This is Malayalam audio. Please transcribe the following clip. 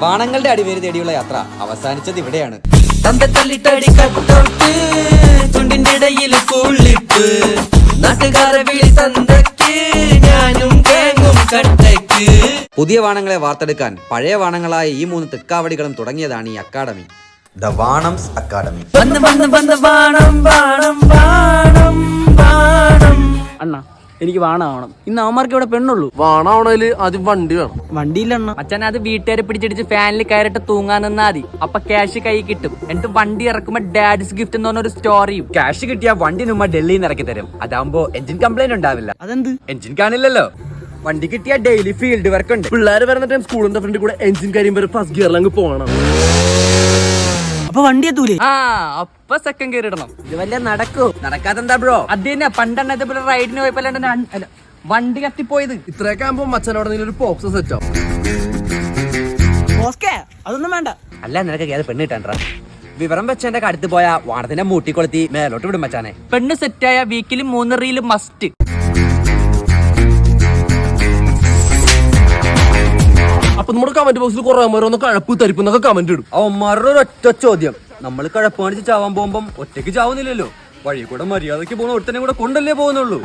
വാണങ്ങളുടെ അടിവേര് തേടിയുള്ള യാത്ര അവസാനിച്ചത് ഇവിടെയാണ്. പുതിയ വാണങ്ങളെ വാർത്തെടുക്കാൻ പഴയ വാണങ്ങളായ ഈ മൂന്ന് തൃക്കാവടികളും തുടങ്ങിയതാണ് ഈ അക്കാദമി ദ വാണംസ് അക്കാദമി എനിക്ക് വാണാവണം ഇന്ന് അവന്മാർക്ക് ഇവിടെ പെണ്ണുള്ളൂ. വാണാവണേൽ ആദ്യം വണ്ടി വേണം. വണ്ടിയില്ല അണ്ണ അച്ഛൻ അത് വീട്ടുകാരെ പിടിച്ചിടിച്ച് ഫാനിൽ കയറിട്ട് തൂങ്ങാൻ നിന്നാ മതി. അപ്പൊ ക്യാഷ് കൈ കിട്ടും. എന്നിട്ട് വണ്ടി ഇറക്കുമ്പോ ഡാഡിസ് ഗിഫ്റ്റ് എന്ന് പറഞ്ഞൊരു സ്റ്റോറിയും ക്യാഷ് കിട്ടിയ വണ്ടി നമ്മ ഡൽഹിയിൽ നിന്ന് ഇറക്കി തരും. അതാകുമ്പോ എഞ്ചിൻ കംപ്ലൈന്റ് ഉണ്ടാവില്ല. അതെന്ത്? എഞ്ചിൻ കാണില്ലല്ലോ. വണ്ടി കിട്ടിയ ഡെയിലി ഫീൽഡ് വർക്ക് ഉണ്ട്. പിള്ളേർ വരുന്ന ടൈം സ്കൂളിന്റെ ഫ്രണ്ട് കൂടെ എഞ്ചിൻ കാര്യം വരെ ഫസ്റ്റ് ഗിയറിൽ അങ്ങ് പോകണം അപ്പൊ വണ്ടി എത്തൂലേ? ആ അപ്പൊ സെക്കൻഡ് കേറിടണം ഇടണം. ഇത് വല്ല നടക്കൂ? നടക്കാതെന്താ ബ്രോ അത് തന്നെ പണ്ടെണ്ണ ഇതേപോലെ റൈഡിന് പോയപ്പോ അല്ലാണ്ട് ഞാൻ- അല്ല, വണ്ടി കത്തിപ്പോയത്. ഇത്രയൊക്കെ ആകുമ്പോ മച്ചനോട് ഒരു പോക്സ് സെറ്റ് ആവും ഓസ്കേ അതൊന്നും വേണ്ട. അല്ല നിനക്ക് ഏത് പെണ്ണ് കിട്ടാൻ വിവരം വെച്ചെന്റെ അടുത്ത് പോയാ വാണത്തിന്റെ മൂട്ടിക്കൊളുത്തി മേലോട്ട് വിടും മച്ചാനെ. പെണ്ണ് സെറ്റായ വീക്കിൽ മൂന്ന് റീൽ മസ്റ്റ് നമ്മുടെ കമന്റ് ബോക്സിൽ കുറെ അമ്മമാരൊന്ന് കഴപ്പ് തരിപ്പ് എന്നൊക്കെ കമന്റ് ഇടും. അവന്മാരുടെ ഒരു ഒറ്റ ചോദ്യം. നമ്മൾ കഴപ്പ് കാണിച്ച് ചാവാൻ പോകുമ്പം ഒറ്റയ്ക്ക് ചാവുന്നില്ലല്ലോ. വഴി കൂടെ മര്യാദയ്ക്ക് പോകുന്ന ഒരുത്തനെ കൂടെ കൊണ്ടല്ലേ പോകുന്നുള്ളൂ.